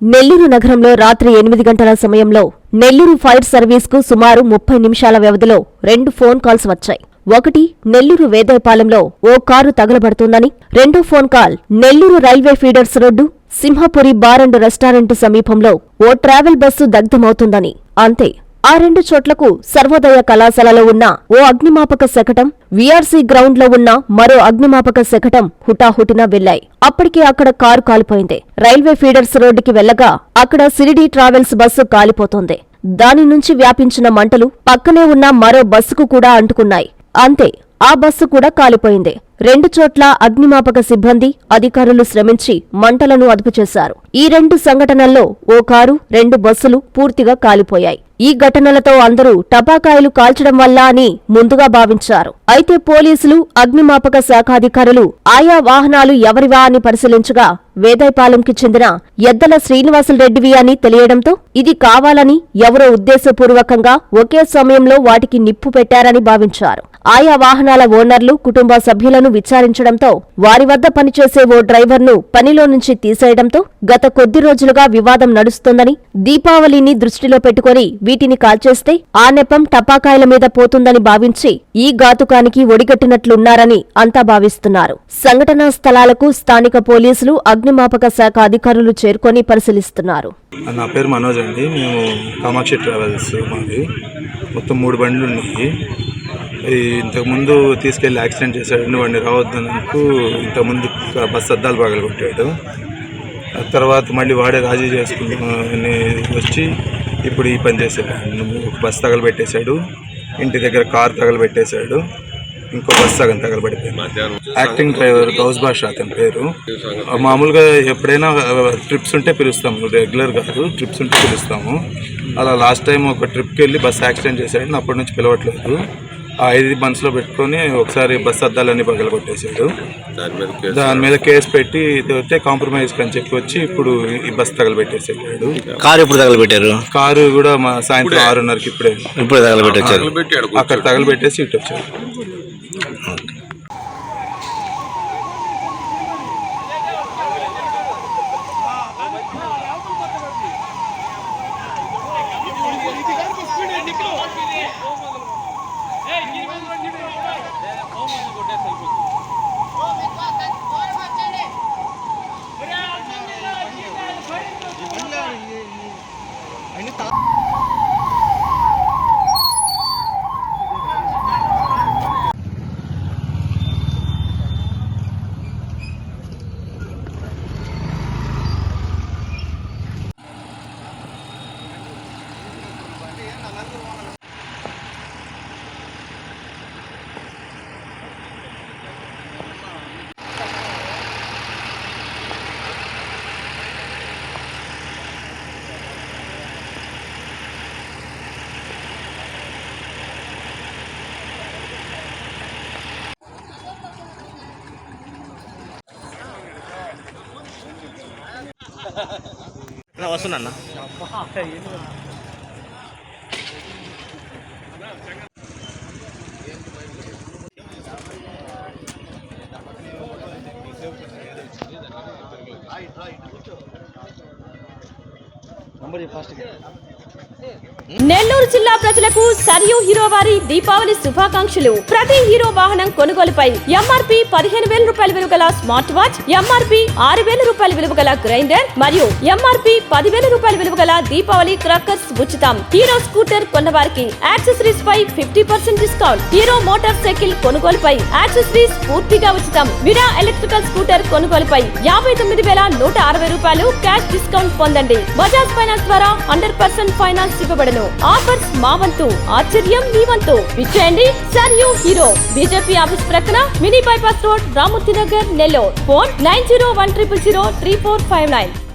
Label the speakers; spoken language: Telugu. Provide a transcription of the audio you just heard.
Speaker 1: నెల్లూరు నగరంలో రాత్రి ఎనిమిది గంటల సమయంలో నెల్లూరు ఫైర్ సర్వీస్కు సుమారు ముప్పై నిమిషాల వ్యవధిలో రెండు ఫోన్ కాల్స్ వచ్చాయి. ఒకటి నెల్లూరు వేదాయపాలెంలో ఓ కారు తగలబడుతుందని రెండో phone call Nellore railway feeders road Simhapuri bar and restaurant సమీపంలో ఓ ట్రావెల్ బస్సు దగ్ధమవుతుందని. అంతే ఆ రెండు చోట్లకు సర్వోదయ కళాశాలలో ఉన్న ఓ అగ్నిమాపక శకటం వీఆర్సీ గ్రౌండ్లో ఉన్న మరో అగ్నిమాపక శకటం హుటాహుటిన వెళ్ళాయి అప్పటికే అక్కడ కారు కాలిపోయింది. రైల్వే ఫీడర్స్ రోడ్డుకి వెళ్ళగా అక్కడ సిరిడి ట్రావెల్స్ బస్సు కాలిపోతోంది. దాని నుంచి వ్యాపించిన మంటలు పక్కనే ఉన్న మరో బస్సుకు కూడా అంటుకున్నాయి. అంతే ఆ బస్సు కూడా కాలిపోయింది. రెండు చోట్ల అగ్నిమాపక సిబ్బంది అధికారులు శ్రమించి మంటలను అదుపు చేశారు ఈ రెండు సంఘటనల్లో ఓ కారు రెండు బస్సులు పూర్తిగా కాలిపోయాయి. ఈ ఘటనలతో అందరూ టపాకాయలు కాల్చడం వల్ల అని ముందుగా భావించారు. అయితే పోలీసులు అగ్నిమాపక శాఖాధికారులు ఆయా వాహనాలు ఎవరివా అని పరిశీలించగా వేదాయపాలెంకి చెందిన ఎద్దల శ్రీనివాసులరెడ్డివి అని తెలియడంతో ఇది కావాలని ఎవరో ఉద్దేశపూర్వకంగా ఒకే సమయంలో వాటికి నిప్పు పెట్టారని భావించారు. ఆయా వాహనాల ఓనర్లు కుటుంబ సభ్యులను విచారించడంతో వారి వద్ద పనిచేసే ఓ డ్రైవర్ను పనిలో నుంచి తీసేయడంతో గత కొద్ది రోజులుగా వివాదం నడుస్తోందని దీపావళిని దృష్టిలో పెట్టుకుని వీటిని కాల్చేస్తే ఆ నెపం టపాకాయల మీద పోతుందని భావించి ఈ ఘాతుకానికి ఒడిగట్టినట్లున్నారని అంతా భావిస్తున్నారు. సంఘటనా స్థలాలకు స్థానిక పోలీసులు అగ్నిమాపక శాఖ అధికారులు చేరుకొని పరిశీలిస్తున్నారు.
Speaker 2: నా పేరు మనోజ్ అండి. మేము కామాక్షి ట్రావెల్స్ మాది. మొత్తం మూడు బండ్లు ఉన్నాయి. ఇంతకుముందు తీసుకెళ్ళి యాక్సిడెంట్ చేశాడు వాడిని రావద్దన్నందుకు ఇంతకుముందు బస్ అద్దాలు పగలగొట్టాడు. తర్వాత మళ్ళీ వాడే రాజీ చేసుకుని వచ్చి ఇప్పుడు ఈ పని చేశాడు బస్సు తగలబెట్టేశాడు. ఇంటి దగ్గర కార్ తగలబెట్టేశాడు. ఇంకో బస్ సగం తగలబడిపోయింది యాక్టింగ్ డ్రైవర్ గౌస్ భాష అతని పేరు. మామూలుగా ఎప్పుడైనా ట్రిప్స్ ఉంటే పిలుస్తాము. రెగ్యులర్ కాదు ట్రిప్స్ ఉంటే పిలుస్తాము. అలా లాస్ట్ టైం ఒక ట్రిప్కి వెళ్ళి బస్ యాక్సిడెంట్ చేశాడు అప్పటి నుంచి పిలవట్లేదు. ఆ ఐదు మనసులో పెట్టుకొని ఒకసారి బస్ అద్దాలన్నీ పగలగొట్టేశాడు. దాని మీద కేసు పెట్టి వస్తే కాంప్రమైజ్ అని చెప్పి వచ్చి ఇప్పుడు ఈ బస్ తగలబెట్టేసాడు.
Speaker 3: కారు ఎప్పుడు తగలబెట్టారు?
Speaker 2: కారు కూడా మా సాయంత్రం ఆరున్నరకి ఇప్పుడే.
Speaker 3: ఇప్పుడు తగలబెట్టొచ్చారు.
Speaker 2: అక్కడ తగలబెట్టేసి ఇటు వచ్చాడు Super
Speaker 3: వస్తున్నా నంబర్ ఫాస్ట్గా
Speaker 4: నెల్లూరు జిల్లా ప్రజలకు సరియు హీరో వారి దీపావళి శుభాకాంక్షలు. ప్రతి హీరో వాహనం కొనుగోలుపై ఎంఆర్పి పదిహేను వేల రూపాయల విలువ గల స్మార్ట్ వాచ్ ఎంఆర్పి ఆరు వేల రూపాయల విలువ గల గ్రైండర్ మరియు ఎంఆర్పి పదివేల రూపాయల విలువ గల దీపావళి క్రాకర్స్ ఉచితం. హీరో స్కూటర్ కొన్నవారికి యాక్సెసరీస్ పై fifty percent discount. Hero motorcycle కొనుగోలుపై యాక్సెసరీస్ పూర్తిగా ఉచితం. విరా ఎలక్ట్రికల్ స్కూటర్ కొనుగోలుపై యాభై తొమ్మిది వేల నూట అరవై రూపాయలు క్యాష్ డిస్కౌంట్ పొందండి. బజాజ్ ఫైనాన్స్ ద్వారా హండ్రెడ్ పర్సెంట్ ఫైనాన్స్ ఇవ్వబడను ఆఫర్స్ మా వంతు ఆశ్చర్యం మీ వంతు. విచ్చేయండి sir you Hero. BJP office ప్రక్కన mini bypass road Ramurthy Nagar Nellore. Phone nine zero one triple zero three four five nine.